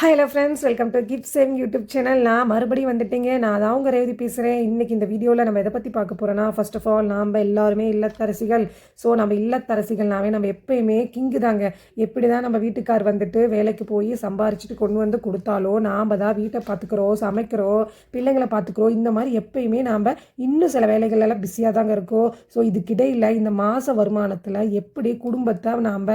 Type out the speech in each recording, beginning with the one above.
Hi hello friends welcome to gift saving YouTube channel நான் மறுபடியும் வந்துட்டீங்க. நான் தான் உங்கள் ரேவதி பேசுகிறேன் இன்றைக்கி இந்த வீடியோவில் நம்ம எதை பற்றி பார்க்க போகிறோன்னா ஃபர்ஸ்ட் ஆஃப் ஆல் நாம் எல்லாருமே இல்லத்தரசிகள். ஸோ நம்ம இல்லத்தரசிகள்னாவே நம்ம எப்பயுமே கிங்கு தாங்க. எப்படி தான் நம்ம வீட்டுக்கார் வந்துட்டு வேலைக்கு போய் சம்பாரிச்சிட்டு கொண்டு வந்து கொடுத்தாலோ நாம் தான் வீட்டை பார்த்துக்குறோம் சமைக்கிறோம் பிள்ளைங்களை பார்த்துக்குறோம். இந்த மாதிரி எப்பயுமே நாம் இன்னும் சில வேலைகள் எல்லாம் பிஸியாக தாங்க இருக்கோம். ஸோ இதுக்கிடையில் இந்த மாத வருமானத்தில் எப்படி குடும்பத்தை நாம்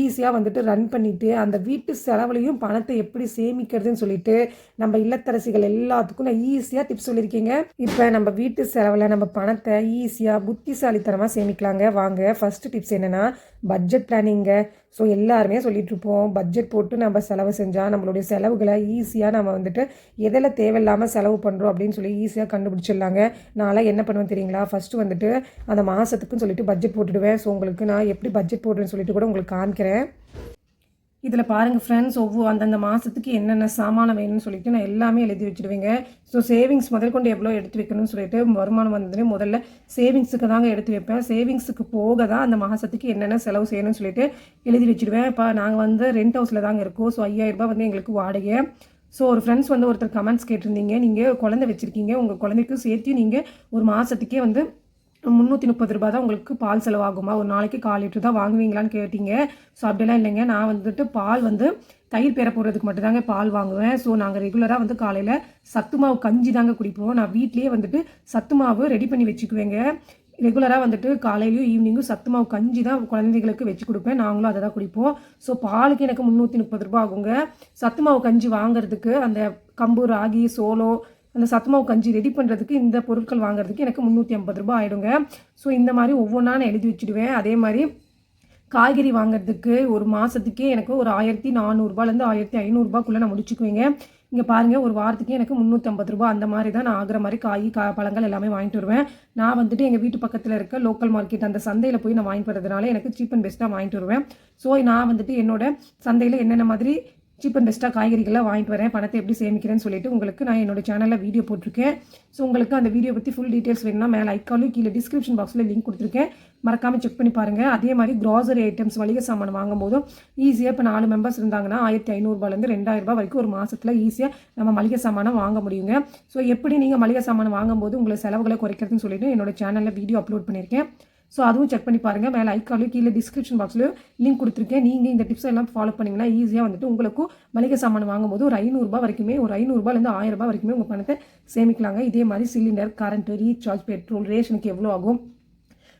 ஈஸியாக வந்துட்டு ரன் பண்ணிவிட்டு அந்த வீட்டு செலவுலையும் பணத்தை எப்படி சேமிக்கிறதுன்னு சொல்லிட்டு நம்ம இல்லத்தரசிகள் எல்லாத்துக்கும் நான் ஈஸியாக டிப்ஸ் சொல்லியிருக்கீங்க. இப்போ நம்ம வீட்டு செலவில் நம்ம பணத்தை ஈஸியாக புத்திசாலித்தனமாக சேமிக்கலாங்க. வாங்க ஃபஸ்ட்டு டிப்ஸ் என்னென்னா பட்ஜெட் பிளானிங்க ஸோ எல்லாருமே சொல்லிட்டு இருப்போம். பட்ஜெட் போட்டு நம்ம செலவு செஞ்சால் நம்மளுடைய செலவுகளை ஈஸியாக நம்ம வந்துட்டு எதில் தேவையில்லாமல் செலவு பண்ணுறோம் அப்படின்னு சொல்லி ஈஸியாக கண்டுபிடிச்சிடலாங்க. நான்லாம் என்ன பண்ணுவேன் தெரியுங்களா? ஃபஸ்ட்டு வந்துட்டு அந்த மாதத்துக்குன்னு சொல்லிட்டு பட்ஜெட் போட்டுடுவேன். ஸோ உங்களுக்கு நான் எப்படி பட்ஜெட் போடுறேன்னு சொல்லிட்டு கூட உங்களுக்கு காமிக்கிறேன். இதில் பாருங்கள் ஃப்ரெண்ட்ஸ் ஒவ்வொரு அந்தந்த மாதத்துக்கு என்னென்ன சாமானம் வேணும்னு சொல்லிட்டு நான் எல்லாமே எழுதி வச்சுடுவேங்க. ஸோ சேவிங்ஸ் முதல் கொண்டு எவ்வளோ எடுத்து வைக்கணும்னு சொல்லிட்டு வருமானம் வந்ததுனே முதல்ல சேவிங்ஸுக்கு தாங்க எடுத்து வைப்பேன். சேவிங்ஸுக்கு போக தான் அந்த மாதத்துக்கு என்னென்ன செலவு செய்யணும்னு சொல்லிட்டு எழுதி வச்சுடுவேன். இப்போ நாங்கள் வந்து ரெண்ட் ஹவுஸில் தாங்க இருக்கோம். ஸோ ஐயாயிரரூபா வந்து எங்களுக்கு வாடகை. ஸோ ஒரு ஃப்ரெண்ட்ஸ் வந்து ஒருத்தர் கமெண்ட்ஸ் கேட்டிருந்தீங்க. நீங்கள் குழந்தை வச்சுருக்கீங்க. உங்கள் குழந்தைக்கும் சேர்த்து நீங்கள் ஒரு மாதத்துக்கே வந்து முந்நூற்றி முப்பது ரூபா தான் உங்களுக்கு பால் செலவாகுமா? ஒரு நாளைக்கு கால் லிட்டர் தான் வாங்குவீங்களான்னு கேட்டீங்க. ஸோ அப்படிலாம் இல்லைங்க. நான் வந்துட்டு பால் வந்து தயிர் பேர போடுறதுக்கு மட்டும்தாங்க பால் வாங்குவேன். ஸோ நாங்கள் ரெகுலராக வந்து காலையில் சத்து மாவு கஞ்சி தாங்க குடிப்போம். நான் வீட்லேயே வந்துட்டு சத்து மாவு ரெடி பண்ணி வச்சுக்குவேங்க. ரெகுலராக வந்துட்டு காலையிலையும் ஈவினிங்கும் சத்து மாவு கஞ்சி தான் குழந்தைங்களுக்கு வச்சு கொடுப்பேன். நாங்களும் அதை தான் குடிப்போம். ஸோ பாலுக்கு எனக்கு முந்நூற்றி முப்பது ரூபா ஆகுங்க. சத்து மாவு கஞ்சி வாங்குறதுக்கு அந்த கம்பு ராகி சோளம் அந்த சத்துமாவு கஞ்சி ரெடி பண்ணுறதுக்கு இந்த பொருட்கள் வாங்குறதுக்கு எனக்கு முந்நூற்றி ஐம்பது ரூபாய் ஆகிடுங்க ஸோ இந்த மாதிரி ஒவ்வொன்றா நான் எழுதி வச்சுடுவேன். அதே மாதிரி காய்கறி வாங்குறதுக்கு ஒரு மாதத்துக்கே எனக்கு ஒரு ஆயிரத்தி நானூறுரூபாலேருந்து ஆயிரத்தி ஐநூறுரூபாக்குள்ளே நான் முடிச்சுக்குவேங்க. இங்கே பாருங்கள் ஒரு வாரத்துக்கு எனக்கு முந்நூற்றம்பது ரூபா அந்த மாதிரி தான் நான் ஆகிற மாதிரி காய் கா பழங்கள் எல்லாமே வாங்கிட்டு வருவேன். நான் வந்துட்டு எங்கள் வீட்டு பக்கத்தில் இருக்க லோக்கல் மார்க்கெட் அந்த சந்தையில் போய் நான் வாங்கிட்டு வரதுனால எனக்கு சீப் அண்ட் பெஸ்ட்டாக வாங்கிட்டு வருவேன். ஸோ நான் வந்துட்டு என்னோட சந்தையில் என்னென்ன மாதிரி சீப் அண்ட் பெஸ்ட்டாக காய்கறிகள்லாம் வாங்கிட்டு வரேன். பணத்தை எப்படி சேமிக்கிறேன்னு சொல்லிட்டு உங்களுக்கு நான் என்னோட சேனலில் வீடியோ போட்டிருக்கேன். ஸோ உங்களுக்கு அந்த வீடியோ பற்றி ஃபுல் டீட்டெயில்ஸ் வேணும்னா மேலே ஐக்காலும் கீழே டிஸ்கிரிப்ஷன் பாக்ஸில் லிங்க் கொடுத்துருக்கேன். மறக்காமல் செக் பண்ணி பாருங்கள் அதே மாதிரி க்ராசரி ஐட்டம்ஸ் மளிகை சாமான் வாங்கும் போதும் ஈஸியாக இப்போ நாலு மெம்பர்ஸ் இருந்தாங்கன்னா ஆயிரத்தி ஐநூறுபாலேருந்து ரெண்டாயிரரூபா வரைக்கும் ஒரு மாதத்தில் ஈஸியாக நம்ம மளிகை சாமானை வாங்க முடியுங்க. ஸோ எப்படி நீங்கள் மளிகை சாமான் வாங்கும்போது உங்களை செலவுகளை குறைக்கிறதுன்னு சொல்லிட்டு என்னோட சேனலில் வீடியோ அப்லோட் பண்ணியிருக்கேன். ஸோ அதுவும் செக் பண்ணி பாருங்கள் மேலே ஐக்காலையும் கீழே டிஸ்கிரிப்ஷன் பாக்ஸ்லையும் லிங்க் கொடுத்துருக்கேன். நீங்கள் இந்த டிப்ஸ் எல்லாம் ஃபாலோ பண்ணிங்கன்னா ஈஸியாக வந்துட்டு உங்களுக்கும் மளிகை சாமான் வாங்கும்போது ஒரு ஐநூறுரூபா வரைக்குமே ஒரு ஐநூறுரூபாலேருந்து ஆயிரம் ரூபாய் வரைக்குமே உங்கள் பணத்தை சேமிக்கலாங்க. இதே மாதிரி சிலிண்டர் கரண்ட்டு ரீசார்ஜ் பெட்ரோல் ரேஷனுக்கு எவ்வளோ ஆகும்?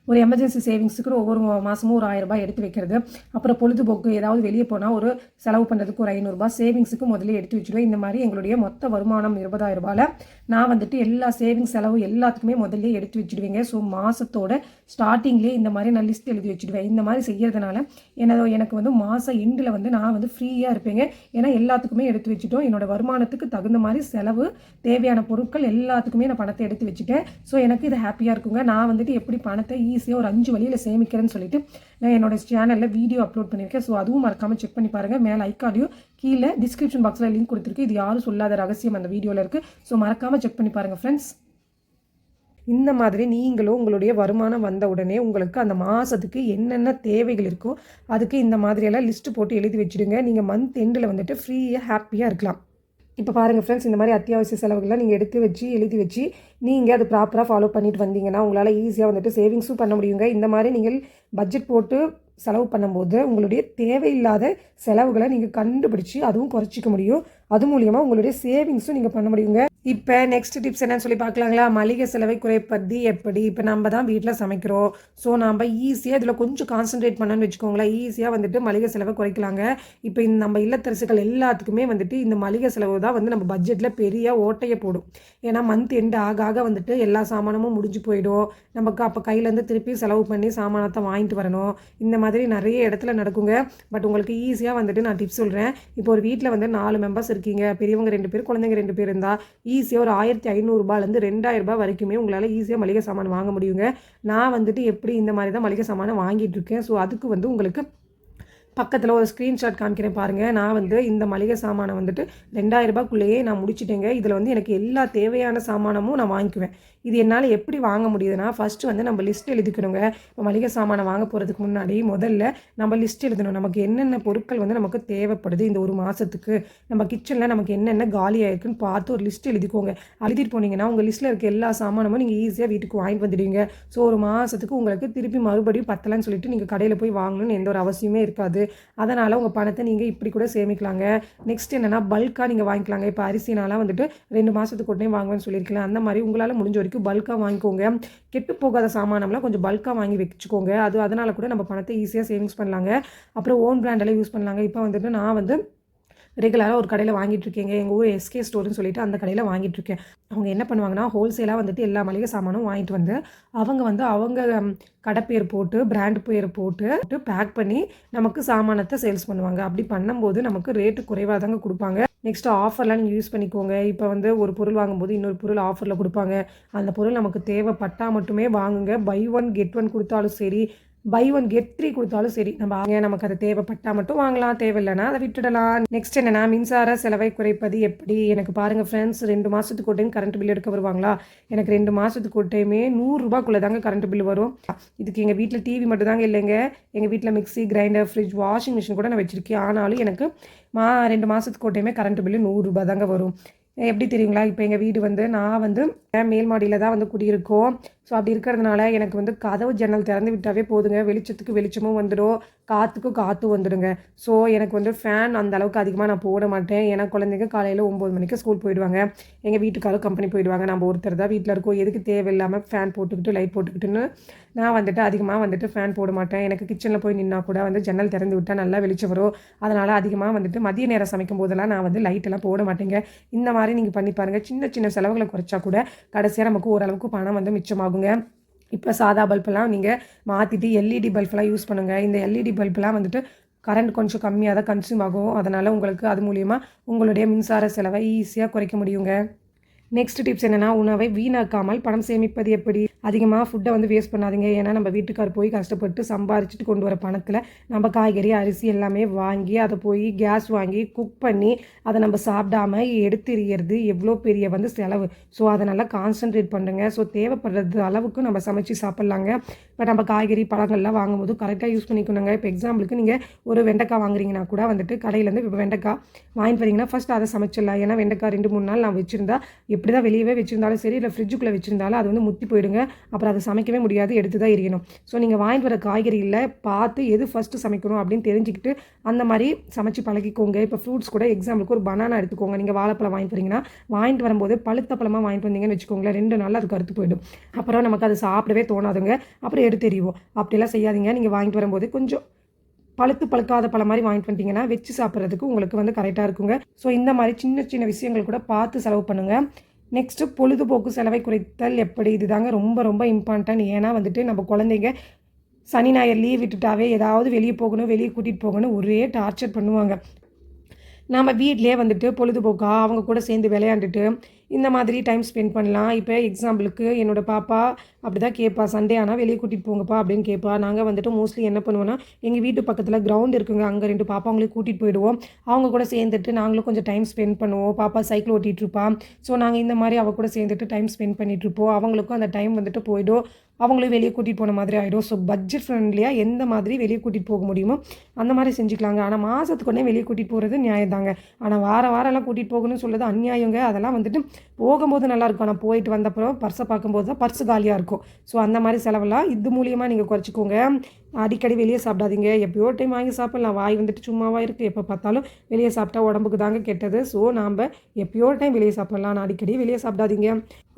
ஒரு எமர்ஜென்சி சேவிங்ஸுக்கு ஒவ்வொரு மாதமும் ஒரு ஆயிரம் ரூபாய் எடுத்து வைக்கிறது. அப்புறம் பொழுதுபோக்கு ஏதாவது வெளியே போனால் ஒரு செலவு பண்ணுறதுக்கு ஒரு ஐநூறுரூபா சேவிங்ஸுக்கு முதல்ல எடுத்து வச்சுருவேன் இந்த மாதிரி எங்களுடைய மொத்த வருமானம் இருபதாயிரம் ரூபாயில் நான் வந்துட்டு எல்லா சேவிங்ஸ் செலவு எல்லாத்துக்குமே முதல்ல எடுத்து வச்சுடுவேங்க. ஸோ மாதத்தோட ஸ்டார்டிங்லேயே இந்த மாதிரி நான் லிஸ்ட் எழுதி வச்சுடுவேன். இந்த மாதிரி செய்கிறதுனால என்னதோ எனக்கு வந்து மாதம் எண்டில் வந்து நான் வந்து ஃப்ரீயாக இருப்பேங்க. ஏன்னா எல்லாத்துக்குமே எடுத்து வச்சுட்டோம். என்னோடய வருமானத்துக்கு தகுந்த மாதிரி செலவு தேவையான பொருட்கள் எல்லாத்துக்குமே நான் பணத்தை எடுத்து வச்சுட்டேன். ஸோ எனக்கு இது ஹாப்பியாக இருக்குங்க. நான் வந்துட்டு எப்படி பணத்தை ஈஸியாக ஒரு அஞ்சு வழியில் சேமிக்கிறேன்னு சொல்லிட்டு நான் என்னோட சேனலில் வீடியோ அப்லோட் பண்ணியிருக்கேன். ஸோ அதுவும் மறக்காமல் செக் பண்ணி பாருங்கள் மேலே ஐக்கார்டையும் கீழே டிஸ்கிரிப்ஷன் பாக்ஸில் லிங்க் கொடுத்துருக்கு. இது யாரும் சொல்லாத ரகசியம் அந்த வீடியோவில் இருக்குது ஸோ மறக்காமல் செக் பண்ணி பாருங்கள் ஃப்ரெண்ட்ஸ் இந்த மாதிரி நீங்களும் உங்களுடைய வருமானம் வந்த உடனே உங்களுக்கு அந்த மாதத்துக்கு என்னென்ன தேவைகள் இருக்கோ அதுக்கு இந்த மாதிரியெல்லாம் லிஸ்ட்டு போட்டு எழுதி வச்சுடுங்க. நீங்கள் மந்த் எண்டில் வந்துட்டு ஃப்ரீயாக ஹாப்பியாக இருக்கலாம். இப்போ பாருங்கள் ஃப்ரெண்ட்ஸ் இந்த மாதிரி அத்தியாவசிய செலவுகள்லாம் நீங்கள் எடுத்து வச்சு எழுதி வச்சு நீங்கள் அது ப்ராப்பராக ஃபாலோ பண்ணிட்டு வந்தீங்கன்னா உங்களால் ஈஸியாக வந்துட்டு சேவிங்ஸும் பண்ண முடியுங்க. இந்த மாதிரி நீங்கள் பட்ஜெட் போட்டு செலவு பண்ணும்போது உங்களுடைய தேவையில்லாத செலவுகளை நீங்கள் கண்டுபிடிச்சி அதுவும் குறைச்சிக்க முடியும். அது மூலியமாக உங்களுடைய சேவிங்ஸும் நீங்கள் பண்ண முடியுங்க. இப்போ நெக்ஸ்ட் டிப்ஸ் என்னன்னு சொல்லி பார்க்கலாங்களா? மளிகை செலவை குறைப்பது எப்படி? இப்போ நம்ம தான் வீட்டில் சமைக்கிறோம். ஸோ நம்ம ஈஸியாக இதில் கொஞ்சம் கான்சென்ட்ரேட் பண்ணணும்னு வச்சுக்கோங்களேன். ஈஸியாக வந்துட்டு மளிகை செலவை குறைக்கலாங்க. இப்போ இந்த நம்ம இல்லத்தரசுகள் எல்லாத்துக்குமே வந்துட்டு இந்த மளிகை செலவு தான் வந்து நம்ம பட்ஜெட்டில் பெரிய ஓட்டையை போடும். ஏன்னா மந்த் எண்டு ஆக ஆக வந்துட்டு எல்லா சாமானமும் முடிஞ்சு போயிடும். நமக்கு அப்போ கையிலேருந்து திருப்பி செலவு பண்ணி சாமானத்தை வாங்கிட்டு வரணும். இந்த மாதிரி நிறைய இடத்துல நடக்குங்க. பட் உங்களுக்கு ஈஸியாக வந்துட்டு நான் டிப்ஸ் சொல்கிறேன் இப்போ ஒரு வீட்டில் வந்து நாலு மெம்பர்ஸ் இருக்கீங்க. பெரியவங்க ரெண்டு பேர் குழந்தைங்க ரெண்டு பேர் இருந்தால் ஈஸியாக ஒரு ஆயிரத்தி ஐநூறுரூபாலேருந்து ரெண்டாயிரம் ரூபாய் வரைக்குமே உங்களால் ஈஸியாக மளிகை சாமான் வாங்க முடியுங்க. நான் வந்துட்டு எப்படி இந்த மாதிரி தான் மளிகை சாமானை வாங்கிட்டு இருக்கேன். ஸோ அதுக்கு வந்து உங்களுக்கு பக்கத்தில் ஒரு ஸ்க்ரீன்ஷாட் காமிக்கிறேன் பாருங்கள் நான் வந்து இந்த மளிகை சாமானை வந்துட்டு ரெண்டாயிரம் ரூபாய்க்குள்ளேயே நான் முடிச்சிட்டேங்க. இதில் வந்து எனக்கு எல்லா தேவையான சாமானமும் நான் வாங்கிக்குவேன். இது என்னால் எப்படி வாங்க முடியுதுன்னா ஃபஸ்ட்டு வந்து நம்ம லிஸ்ட் எழுதிக்கணுங்க. இப்போ மளிகை சாமானை வாங்க போகிறதுக்கு முன்னாடி முதல்ல நம்ம லிஸ்ட் எழுதணும். நமக்கு என்னென்ன பொருட்கள் வந்து நமக்கு தேவைப்படுது இந்த ஒரு மாதத்துக்கு நம்ம கிச்சனில் நமக்கு என்னென்ன காலி ஆயிருக்குன்னு பார்த்து ஒரு லிஸ்ட் எழுதிக்கோங்க. எழுதிட்டு போனீங்கன்னா உங்கள் லிஸ்ட்டில் இருக்க எல்லா சாமானமும் நீங்கள் ஈஸியாக வீட்டுக்கு வாங்கிட்டு வந்துடுவீங்க. ஸோ ஒரு மாதத்துக்கு உங்களுக்கு திருப்பி மறுபடியும் பத்தலைன்னு சொல்லிட்டு நீங்கள் கடையில் போய் வாங்கணும்னு எந்த ஒரு அவசியமே இருக்காது. அதனால் உங்கள் பணத்தை நீங்கள் இப்படி கூட சேமிக்கலாங்க. நெக்ஸ்ட் என்னென்னா பல்காக நீங்கள் வாங்கிக்கலாங்க. இப்போ அரிசினாலாம் வந்துட்டு ரெண்டு மாதத்துக்கு உடனே வாங்குவேன்னு சொல்லியிருக்கலாம் அந்த மாதிரி உங்களால் முடிஞ்ச வரைக்கும் பல்காக வாங்கிக்கோங்க. கெட்டு போகாத சாமானம்லாம் கொஞ்சம் பல்காக வாங்கி வச்சுக்கோங்க. அது அதனால் கூட நம்ம பணத்தை ஈஸியாக சேவிங்ஸ் பண்ணலாங்க. அப்புறம் ஓன் பிராண்டெல்லாம் யூஸ் பண்ணலாங்க. இப்போ வந்துட்டு நான் வந்து ரெகுலராக ஒரு கடையில் வாங்கிட்டு இருக்கேங்க எங்கள் ஊர் எஸ்கே ஸ்டோர்னு சொல்லிட்டு அந்த கடையில் வாங்கிட்டு இருக்கேன் அவங்க என்ன பண்ணுவாங்கன்னா ஹோல்சேலாக வந்துட்டு எல்லா மளிகை சாமானும் வாங்கிட்டு வந்து அவங்க வந்து அவங்க கடை பேர் போட்டு பிராண்ட் பேர் போட்டு பேக் பண்ணி நமக்கு சாமானத்தை சேல்ஸ் பண்ணுவாங்க. அப்படி பண்ணும்போது நமக்கு ரேட்டு குறைவாக தாங்க கொடுப்பாங்க. நெக்ஸ்ட் ஆஃபர்லாம் நீங்கள் யூஸ் பண்ணிக்கோங்க. இப்போ வந்து ஒரு பொருள் வாங்கும்போது இன்னொரு பொருள் ஆஃபரில் கொடுப்பாங்க. அந்த பொருள் நமக்கு தேவைப்பட்டால் மட்டுமே வாங்குங்க. பை ஒன் கெட் ஒன் கொடுத்தாலும் சரி பை ஒன் கெட் த்ரீ கொடுத்தாலும் சரி நம்ம வாங்க நமக்கு அது தேவைப்பட்டால் மட்டும் வாங்கலாம் தேவையில்லைனா அதை விட்டுடலாம். நெக்ஸ்ட் என்னென்னா மின்சார செலவை குறைப்பது எப்படி? எனக்கு பாருங்கள் ஃப்ரெண்ட்ஸ் ரெண்டு மாதத்துக்கு ஒரு டைம் கரண்ட் பில் எடுக்க வருவாங்களா? எனக்கு ரெண்டு மாதத்துக்கு ஒரு டைமே நூறுரூபாக்குள்ளே தாங்க கரண்ட் பில் வரும். இதுக்கு எங்கள் வீட்டில் டிவி மட்டும் தாங்க இல்லைங்க. எங்கள் வீட்டில் mixie grinder fridge washing machine கூட நான் வச்சுருக்கேன். ஆனாலும் எனக்கு மா ரெண்டு மாதத்துக்கு ஒரு டைமே கரண்ட் பில்லு நூறுரூபா தாங்க வரும். எப்படி தெரியுங்களா? இப்போ எங்கள் வீடு வந்து நான் வந்து மேல் மாடியில் தான் வந்து குடியிருக்கோம். ஸோ அப்படி இருக்கிறதுனால எனக்கு வந்து கதவு ஜன்னல் திறந்து விட்டாவே போதுங்க. வெளிச்சத்துக்கு வெளிச்சமும் வந்துடும். காற்றுக்கும் காற்று வந்துடுங்க. ஸோ எனக்கு வந்து ஃபேன் அந்த அளவுக்கு அதிகமாக நான் போட மாட்டேன். ஏன்னா குழந்தைங்க காலையில் ஒம்பது மணிக்கு ஸ்கூல் போயிடுவாங்க. எங்கள் வீட்டுக்காரும் கம்பெனி போயிடுவாங்க. நம்ம ஒருத்தர் தான் வீட்டில் இருக்கோம். எதுக்கு தேவையில்லாமல் ஃபேன் போட்டுக்கிட்டு லைட் போட்டுக்கிட்டுன்னு நான் வந்துட்டு அதிகமாக வந்துட்டு ஃபேன் போட மாட்டேன். எனக்கு கிச்சனில் போய் நின்னா கூட வந்து ஜன்னல் திறந்து விட்டால் நல்லா வெளிச்சம் வரும். அதனால் அதிகமாக வந்துட்டு மதிய நேரம் சமைக்கும் போதெல்லாம் நான் வந்து லைட்டெல்லாம் போட மாட்டேங்க. இந்த மாதிரி நீங்கள் பண்ணி பாருங்கள் சின்ன சின்ன செலவுகளை குறைச்சா கூட கடைசியாக நமக்கு ஓரளவுக்கு பணம் வந்து மிச்சமாகும். ஆகுங்க. இப்போ சாதா பல்பெல்லாம் நீங்கள் மாற்றிட்டு எல்இடி பல்பெலாம் யூஸ் பண்ணுங்கள் இந்த எல்இடி பல்பெலாம் வந்துட்டு கரண்ட் கொஞ்சம் கம்மியாக தான் கன்சியூம் ஆகும். அதனால் உங்களுக்கு அது மூலிமா உங்களுடைய மின்சார செலவை ஈஸியாக குறைக்க முடியுங்க. நெக்ஸ்ட் டிப்ஸ் என்னென்னா உணவை வீணாக்காமல் பணம் சேமிப்பது எப்படி? அதிகமாக ஃபுட்டை வந்து வேஸ்ட் பண்ணாதீங்க. ஏன்னா நம்ம வீட்டுக்கார் போய் கஷ்டப்பட்டு சம்பாரிச்சிட்டு கொண்டு வர பணத்தில் நம்ம காய்கறி அரிசி எல்லாமே வாங்கி அதை போய் கேஸ் வாங்கி குக் பண்ணி அதை நம்ம சாப்பிடாம எடுத்துறியறது எவ்வளோ பெரிய வந்து செலவு. ஸோ அதை நல்லா கான்சன்ட்ரேட் பண்ணுங்க. ஸோ தேவைப்படுறது அளவுக்கு நம்ம சமைச்சு சாப்பிட்லாங்க. இப்போ நம்ம காய்கறி பழங்கள்லாம் வாங்கும்போது கரெக்டாக யூஸ் பண்ணிக்கணுங்க. இப்போ எக்ஸாம்பிளுக்கு நீங்கள் ஒரு வெண்டைக்காய் வாங்குறீங்கன்னா கூட வந்துட்டு கடையிலேருந்து இப்போ வெண்டைக்காய் வாங்கிட்டு வரீங்கன்னா ஃபஸ்ட் அதை சமைச்சிடலாம். ஏன்னா வெண்டைக்காய் ரெண்டு மூணு நாள் நான் வச்சுருந்தா எப்படி தான் வெளியவே வச்சுருந்தாலும் சரி இல்லை ஃப்ரிட்ஜுக்குள்ளே வச்சுருந்தாலும் அது வந்து முத்தி போயிடுங்க. அப்புறம் அதை சமைக்கவே முடியாது எடுத்து தான் எரியணும். ஸோ நீங்கள் வாங்கிட்டு வர காய்கறியில் பார்த்து எது ஃபஸ்ட்டு சமைக்கணும் அப்படின்னு தெரிஞ்சுக்கிட்டு அந்த மாதிரி சமைச்சு பழகிக்கோங்க. இப்போ ஃப்ரூட்ஸ் கூட எக்ஸாம்பிளுக்கு ஒரு பனானா எடுத்துக்கோங்க. நீங்கள் வாழைப்பழம் வாங்கிட்டு வரீங்கன்னா வாங்கிட்டு வரும்போது பழுத்த பழமாக வாங்கிட்டு வந்தீங்கன்னு வச்சுக்கோங்களேன் ரெண்டு நாள் அது கருத்து போயிடும். அப்புறம் நமக்கு அது சாப்பிடவே தோணாதுங்க. அப்புறம் எடுத்து எறிவோம். அப்படிலாம் செய்யாதீங்க. நீங்கள் வாங்கிட்டு வரும்போது கொஞ்சம் பழுத்து பழுக்காத பழம் மாதிரி வாங்கிட்டு வந்துட்டிங்கன்னா வச்சு சாப்பிட்றதுக்கு உங்களுக்கு வந்து கரெக்டாக இருக்குங்க. ஸோ இந்த மாதிரி சின்ன சின்ன விஷயங்கள் கூட பார்த்து செலவு பண்ணுங்கள் நெக்ஸ்ட்டு பொழுதுபோக்கு செலவை குறைத்தல் எப்படி? இதுதாங்க ரொம்ப ரொம்ப இம்பார்ட்டன்ட் ஏன்னா வந்துட்டு நம்ம குழந்தைங்க சனி ஞாயிறு லீவ் விட்டுட்டாவே ஏதாவது வெளியே போகணும் வெளியே கூட்டிகிட்டு போகணும் ஒரே டார்ச்சர் பண்ணுவாங்க. நாம் வீட்லேயே வந்துட்டு பொழுதுபோக்காக அவங்க கூட சேர்ந்து விளையாண்டுட்டு இந்த மாதிரி டைம் ஸ்பெண்ட் பண்ணலாம். இப்போ எக்ஸாம்பிளுக்கு என்னோடய பாப்பா அப்படி தான் கேட்பா சண்டே ஆனால் வெளியே கூட்டிகிட்டு போங்கப்பா அப்படின்னு கேட்பா நாங்கள் வந்துட்டு மோஸ்ட்லி என்ன பண்ணுவோன்னா எங்கள் வீட்டு பக்கத்தில் கிரவுண்ட் இருக்குங்க. அங்கே ரெண்டு பாப்பாவங்களையும் கூட்டிகிட்டு போயிடுவோம். அவங்க கூட சேர்ந்துட்டு நாங்களும் கொஞ்சம் டைம் ஸ்பெண்ட் பண்ணுவோம். பாப்பா சைக்கிள் ஓட்டிகிட்ருப்பா ஸோ நாங்கள் இந்த மாதிரி அவள் கூட சேர்ந்துட்டு டைம் ஸ்பெண்ட் பண்ணிகிட்டு இருப்போம். அவங்களுக்கும் அந்த டைம் வந்துட்டு போயிடும். அவங்களையும் வெளியே கூட்டிகிட்டு போன மாதிரி ஆகிடும் ஸோ பட்ஜெட் ஃப்ரெண்ட்லியாக எந்த மாதிரி வெளியே கூட்டிகிட்டு போக முடியுமோ அந்த மாதிரி செஞ்சுக்கலாங்க. ஆனால் மாதத்துக்கு ஒன்றே வெளியே கூட்டிகிட்டு போகிறது நியாயம் தாங்க ஆனால் வார வாரம்லாம் கூட்டிகிட்டு போகணும்னு சொல்கிறது அநியாயங்க. அதெல்லாம் வந்துட்டு போகும்போது நல்லாயிருக்கும் ஆனால் போயிட்டு வந்தப்பறம் பர்ஸை பார்க்கும்போது தான் பர்ஸு காலியாக இருக்கும். ஸோ அந்த மாதிரி செலவெல்லாம் இது மூலியமாக நீங்கள் குறைச்சிக்கோங்க. அடிக்கடி வெளியே சாப்பிடாதீங்க. எப்பயோ டைம் வாங்கி சாப்பிட்லாம். வாய் வந்துட்டு சும்மாவாக இருக்குது எப்போ பார்த்தாலும் வெளியே சாப்பிட்டா உடம்புக்கு தாங்க கெட்டது. ஸோ நாம் எப்பயோ டைம் வெளியே சாப்பிட்லாம். நான் அடிக்கடி வெளியே சாப்பிடாதீங்க.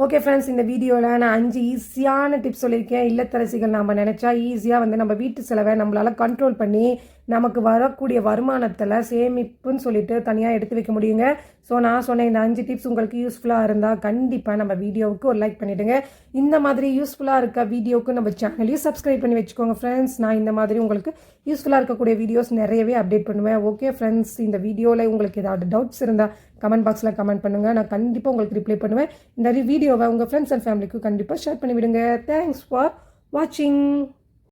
ஓகே ஃப்ரெண்ட்ஸ் இந்த வீடியோவில் நான் அஞ்சு ஈஸியான டிப்ஸ் சொல்லியிருக்கேன். இல்லத்தரசிகள் நம்ம நினச்சா ஈஸியாக வந்து நம்ம வீட்டு செலவை நம்மளால் கண்ட்ரோல் பண்ணி நமக்கு வரக்கூடிய வருமானத்தில் சேமிப்புன்னு சொல்லிட்டு தனியாக எடுத்து வைக்க முடியுங்க. ஸோ நான் சொன்ன இந்த அஞ்சு டிப்ஸ் உங்களுக்கு யூஸ்ஃபுல்லாக இருந்தால் கண்டிப்பாக நம்ம வீடியோவுக்கு ஒரு லைக் பண்ணிவிடுங்க இந்த மாதிரி யூஸ்ஃபுல்லாக இருக்க வீடியோவுக்கு நம்ம சேனலையும் சப்ஸ்கிரைப் பண்ணி வச்சுக்கோங்க ஃப்ரெண்ட்ஸ் நான் இந்த மாதிரி உங்களுக்கு யூஸ்ஃபுல்லாக இருக்கக்கூடிய வீடியோஸ் நிறையவே அப்டேட் பண்ணுவேன். ஓகே ஃப்ரெண்ட்ஸ் இந்த வீடியோவில் உங்களுக்கு ஏதாவது டவுட்ஸ் இருந்தால் கமெண்ட் பாக்ஸில் கமெண்ட் பண்ணுங்கள் நான் கண்டிப்பாக உங்களுக்கு ரிப்ளை பண்ணுவேன். இந்த வீடியோவை உங்கள் ஃப்ரெண்ட்ஸ் அண்ட் ஃபேமிலிக்கு கண்டிப்பாக ஷேர் பண்ணிவிடுங்க. தேங்க்ஸ் ஃபார் வாட்சிங்